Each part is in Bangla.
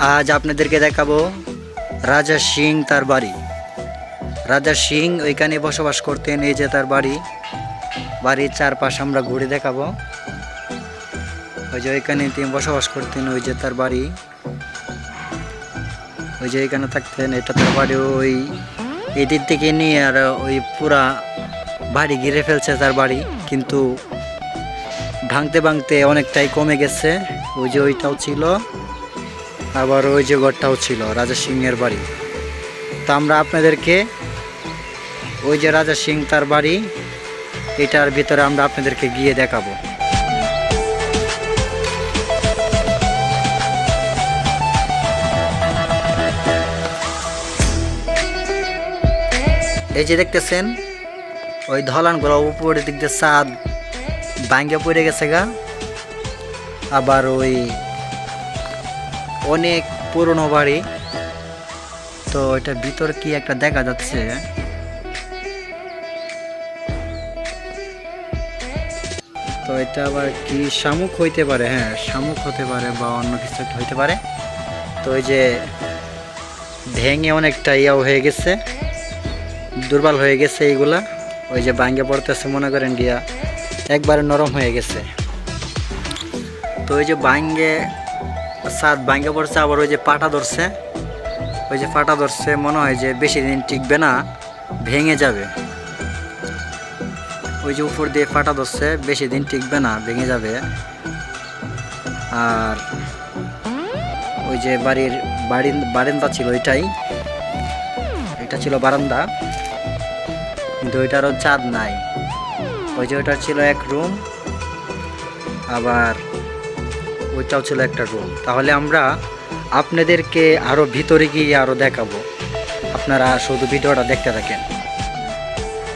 আজ আপনাদেরকে দেখাবো রাজা সিং তার বাড়ি। রাজা সিং ওইখানে বসবাস করতেন, এই যে তার বাড়ি। বাড়ির চারপাশ আমরা ঘুরে দেখাবো। ওই যে ওইখানে তিনি বসবাস করতেন, ওই যে তার বাড়ি। ওই যে এখানে থাকতেন, এটা তার বাড়ি। ওই এদিক থেকে নিয়ে আর ওই পুরা বাড়ি ঘিরে ফেলছে তার বাড়ি। কিন্তু ভাঙতে ভাঙতে অনেকটাই কমে গেছে। ওই যে ওইটাও ছিল। আবার ওই যে ঘরটাও ছিল, রাজা সিংহের বাড়ি। তো আমরা আপনাদেরকে ওই যে রাজা সিং তার বাড়ি, এটার ভিতরে আমরা আপনাদেরকে গিয়ে দেখাবো। এই যে দেখতেছেন, ওই ধলানগুলো উপরের দিক দিয়ে চাঁদ ভাঙ্গে পড়ে গেছে গা। আবার ওই অনেক পুরনো বাড়ি। তো এটা ভিতর কি একটা দেখা যাচ্ছে? তো এটা আবার কি শামুক হইতে পারে? হ্যাঁ শামুক হতে পারে বা অন্য কিছু হইতে পারে। তো ওই যে ভেঙে অনেকটা ইয়াও হয়ে গেছে, দুর্বল হয়ে গেছে এইগুলা। ওই যে ভাঙ্গে পড়তেছে, মনে করেন গিয়া, একবারে নরম হয়ে গেছে। তো ওই যে ভাঙ্গে সাত ভাঙ্গে পড়ছে, আবার ওই যে পাটা ধরছে। ওই যে পাটা ধরছে, মনে হয় যে বেশি দিন টিকবে না, ভেঙে যাবে। ওই যে উপর দিয়ে ফাটা ধরছে, বেশি দিন টিকবে না, ভেঙে যাবে। আর ওই যে বাড়ির বাড়ি বারান্দা ছিল ওইটাই। এটা ছিল বারান্দা, কিন্তু ওইটারও চাঁদ নাই। ওই যে ওইটার ছিল এক রুম, আবার ওইটাও ছিল একটা রুম তাহলে আমরা আপনাদেরকে আরও ভিতরে গিয়ে আরও দেখাবো। আপনারা শুধু ভিডিওটা দেখতে থাকেন।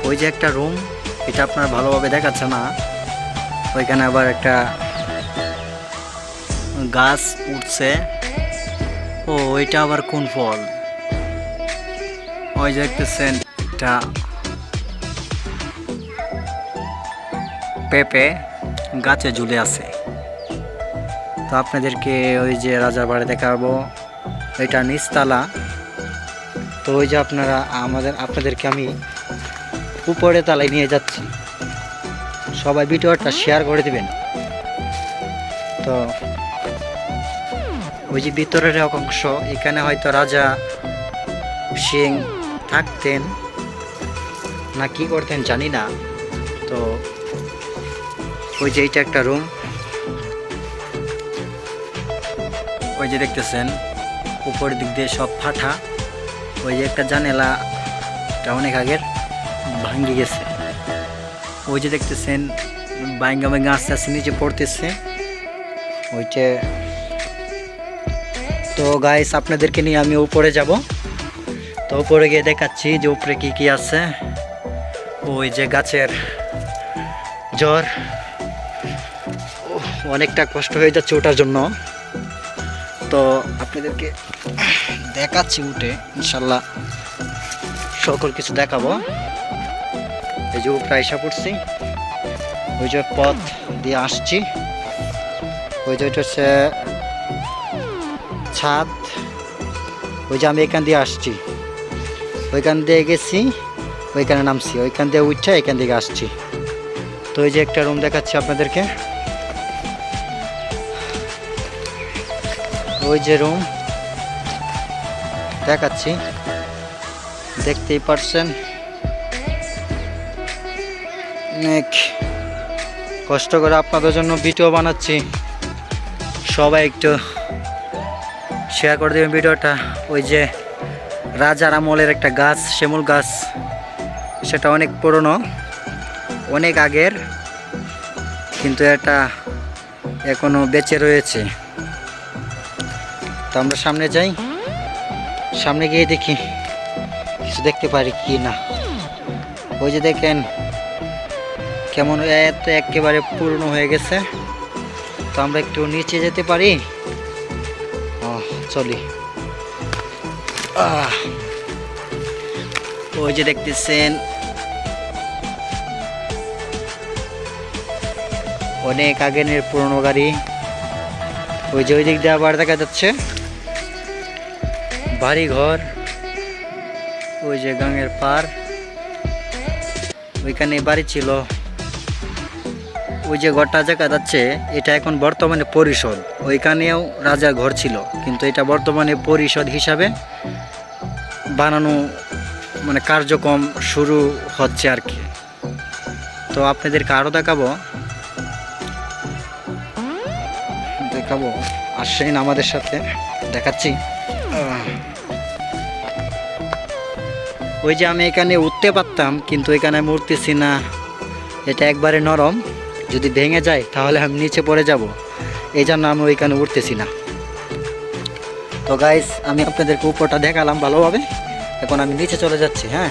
ওই যে একটা রুম এটা আপনার ভালোভাবে দেখাচ্ছে না। ওইখানে আবার একটা গাছ উঠছে। ও, ওইটা আবার কোন ফল? ওই যে দেখতেছেন একটা পেঁপে গাছে ঝুলে আছে। আপনাদেরকে ওই যে রাজার বাড়ি দেখাবো। এটা নিচতলা। তো ওই যে আপনারা আমাদের আপনাদেরকে আমি উপরে তালায় নিয়ে যাচ্ছি। সবাই ভিডিওটা শেয়ার করে দিবেন। তো ওই যে ভিতরের এক অংশ, এখানে হয়তো রাজা সিং থাকতেন না কি করতেন জানি না। তো ওই যে এইটা একটা রুম ওই যে দেখতেছেন, উপর দিক দিয়ে সব ফাটা ওই যে একটা জানেলা, এটা অনেক আগের, ভাঙ্গি গেছে। ওই যে দেখতেছেন বাইঙ্গা বাইঙ্গা আস্তে আস্তে নিচে পড়তেছে। ওইটা তো গাইস আপনাদেরকে নিয়ে আমি উপরে যাব। তো উপরে গিয়ে দেখাচ্ছি যে উপরে কি কি আছে। ওই যে গাছের জ্বর। অনেকটা কষ্ট হয়ে যাচ্ছে ওটার জন্য। তো আপনাদেরকে দেখাচ্ছি উঠে, ইনশাল্লাহ সকল কিছু দেখাবো। এই যে উপরে আইসা পড়ছি, ওই যে পথ দিয়ে আসছি। ওই যে হচ্ছে ছাদ, ওই যে আমি এখান দিয়ে আসছি। ওইখান দিয়ে গেছি, ওইখানে নামছি। ওইখান দিয়ে উঠছে এখান থেকে আসছি। তো ওই যে একটা রুম দেখাচ্ছি আপনাদেরকে। ওই যে রুম দেখাচ্ছি। দেখতেই পারছেন। অনেক কষ্ট করে আপনাদের জন্য ভিডিও বানাচ্ছি। সবাই একটু শেয়ার করে দেবেন ভিডিওটা। ওই যে রাজার আমলের একটা গাছ, শিমুল গাছ। সেটা অনেক পুরনো, অনেক আগের, কিন্তু এটা এখনও বেঁচে রয়েছে। তো আমরা সামনে যাই। সামনে গিয়ে দেখি কিছু দেখতে পারি কি না। ওই যে দেখেন, কেমন এত একেবারে পুরনো হয়ে গেছে। তো আমরা একটু নিচে যেতে পারি। ও চলি। ওই যে দেখতেছেন, অনেক আগের পুরনো গাড়ি। ওই যে ওই দিক দিয়ে আবার দেখা যাচ্ছে। বাড়ি ঘর ওই যে গাঙের পার ওইখানে বাড়ি ছিল। ওই যে ঘরটা জায়গা যাচ্ছে, এটা এখন বর্তমানে পরিষদ ওইখানেও রাজার ঘর ছিল, কিন্তু এটা বর্তমানে পরিষদ হিসাবে বানানো মানে কার্যক্রম শুরু হচ্ছে আর কি। তো আপনাদেরকে আরও দেখাবো। দেখাবো। আসেন আমাদের সাথে, দেখাচ্ছি। ওই যে আমি এখানে উঠতে পারতাম, কিন্তু এখানে আমি উঠতেছি না। এটা একবারে নরম। যদি ভেঙে যায়, তাহলে আমি নিচে পড়ে যাব। এই জন্য আমি ওইখানে উঠতেছি না। তো গাইস আমি আপনাদেরকে উপরটা দেখালাম ভালোভাবে। এখন আমি নিচে চলে যাচ্ছি হ্যাঁ?